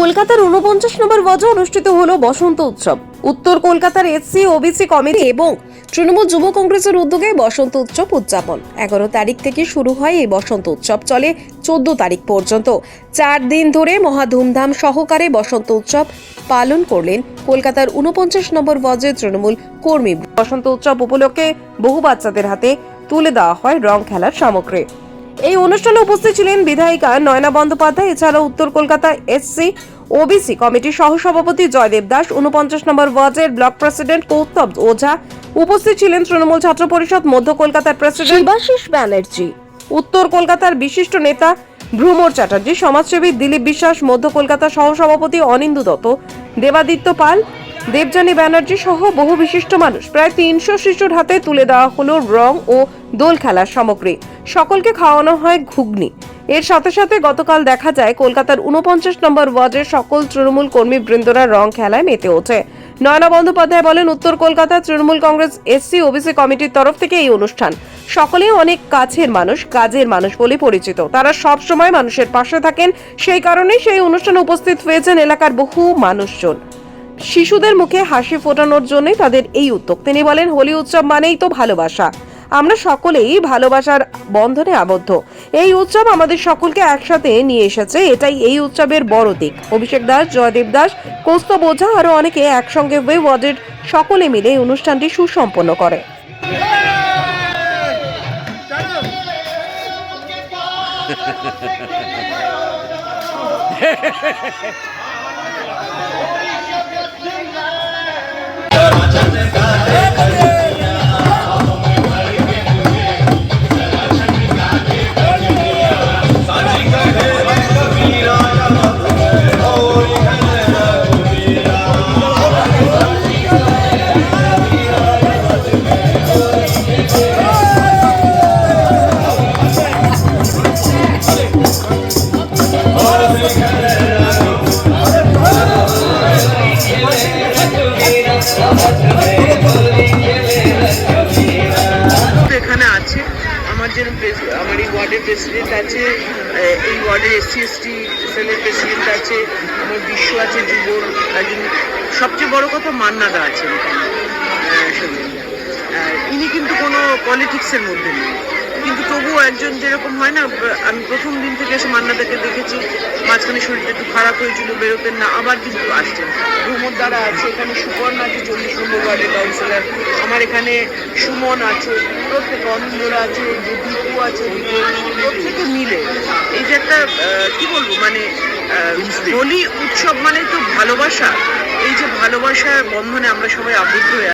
কলকাতার উনপঞ্চাশ নম্বর ওয়ার্ডে অনুষ্ঠিত হলো বসন্ত উৎসব। উত্তর কলকাতার এসসি, ওবিসি কমিটি এবং তৃণমূল যুব কংগ্রেসের উদ্যোগে বসন্ত উৎসব উদযাপন। এগারো তারিখ থেকে শুরু হয় এই বসন্ত উৎসব, চলে চোদ্দ তারিখ পর্যন্ত। চার দিন ধরে মহা ধুমধাম সহকারে বসন্ত উৎসব পালন করলেন কলকাতার উনপঞ্চাশ নম্বর ওয়ার্ডের তৃণমূল কর্মী। বসন্ত উৎসব উপলক্ষে বহু বাচ্চাদের হাতে তুলে দেওয়া হয় রং খেলার সামগ্রী। এই অনুষ্ঠানে উপস্থিত ছিলেন বিধায়িকা নয়না বন্দ্যোপাধ্যায় এছাড়াও উত্তর কলকাতা এসসি ওবিসি কমিটির সহসভাপতি জয়দেব দাস উনপঞ্চাশ নম্বর ওয়ার্ডের ব্লক প্রেসিডেন্ট কৌস্তব ওঝা উপস্থিত ছিলেন তৃণমূল ছাত্র পরিষদ মধ্য কলকাতার প্রেসিডেন্ট শিবাশিস ব্যানার্জি। উত্তর কলকাতার বিশিষ্ট নেতা ভ্রমর চ্যাটার্জি সমাজসেবী দিলীপ বিশ্বাস মধ্য কলকাতা সহসভাপতি অনিন্দু দত্ত দেবাদিত্য পাল দেবযানী ব্যানার্জি সহ বহু বিশিষ্ট মানুষ। প্রায় তিনশো শিশুর হাতে তুলে দেওয়া হলো রং ও দোল খেলার সামগ্রী। সকলকে খাওয়ানো হয় ঘুগনি। এর সাথে সাথে গতকাল দেখা যায় কলকাতার উনপঞ্চাশ নম্বর ওয়ার্ডের সকল তৃণমূল কর্মী বৃন্দরা রং খেলায় মেতে ওঠে। নয়না বন্দ্যোপাধ্যায় বলেন, উত্তর Kolkata Trinamool Congress SC OBC কমিটির তরফ থেকে এই অনুষ্ঠান। সকলেই অনেক কাছের মানুষ, কাজের মানুষ বলে পরিচিত। তারা সব সময় মানুষের পাশে থাকেন। সেই কারণেই সেই অনুষ্ঠানে উপস্থিত হয়েছেন এলাকার বহু মানুষজন। শিশুদের মুখে হাসি ফোটানোর জন্যই তাদের এই উদ্যোগ। তিনি বলেন, হোলি উৎসব মানেই তো ভালোবাসা। আমরা সকলেই ভালোবাসার বন্ধনে আবদ্ধ। এই উৎসব আমাদের সকলকে একসাথে নিয়ে এসেছে। এটাই এই উৎসবের বড় দিক। অভিষেক দাস, জয়দেব দাস কৌস্তব ওঝা আরও অনেকে একসঙ্গে হয়ে ওয়ার্ডের সকলে মিলে এই অনুষ্ঠানটি সুসম্পন্ন করে। এখানে আছে আমার যে আমার এই ওয়ার্ডের প্রেসিডেন্ট আছে এই ওয়ার্ডের এসসি এসটি সেলের প্রেসিডেন্ট আছে, আমার বিশ্ব আছে, যুবর সবচেয়ে বড় কথা মান্নাদা আছেন। ইনি কিন্তু কোনো পলিটিক্সের মধ্যে নেই। কিন্তু তবুও একজন যেরকম হয় না, আমি প্রথম দিন থেকে মান্নাদাকে দেখেছি। মাঝখানে শরীরটা একটু খারাপ হয়েছিল বেরোতেন না আবার কিন্তু আসছেন। ভ্রমর দ্বারা আছে এখানে সুপর্ণা আছে চল্লিশ নম্বর ওয়ার্ডের কাউন্সিলর আমার এখানে সুমন আছে প্রত্যেক অনিন্দরা আছে দীপু আছে প্রত্যেকে মিলে। এই যে একটা কি বলব মানে হোলি উৎসব মানে তো ভালোবাসা। এই যে ভালোবাসার বন্ধনে আমরা সবাই আবদ্ধ হয়ে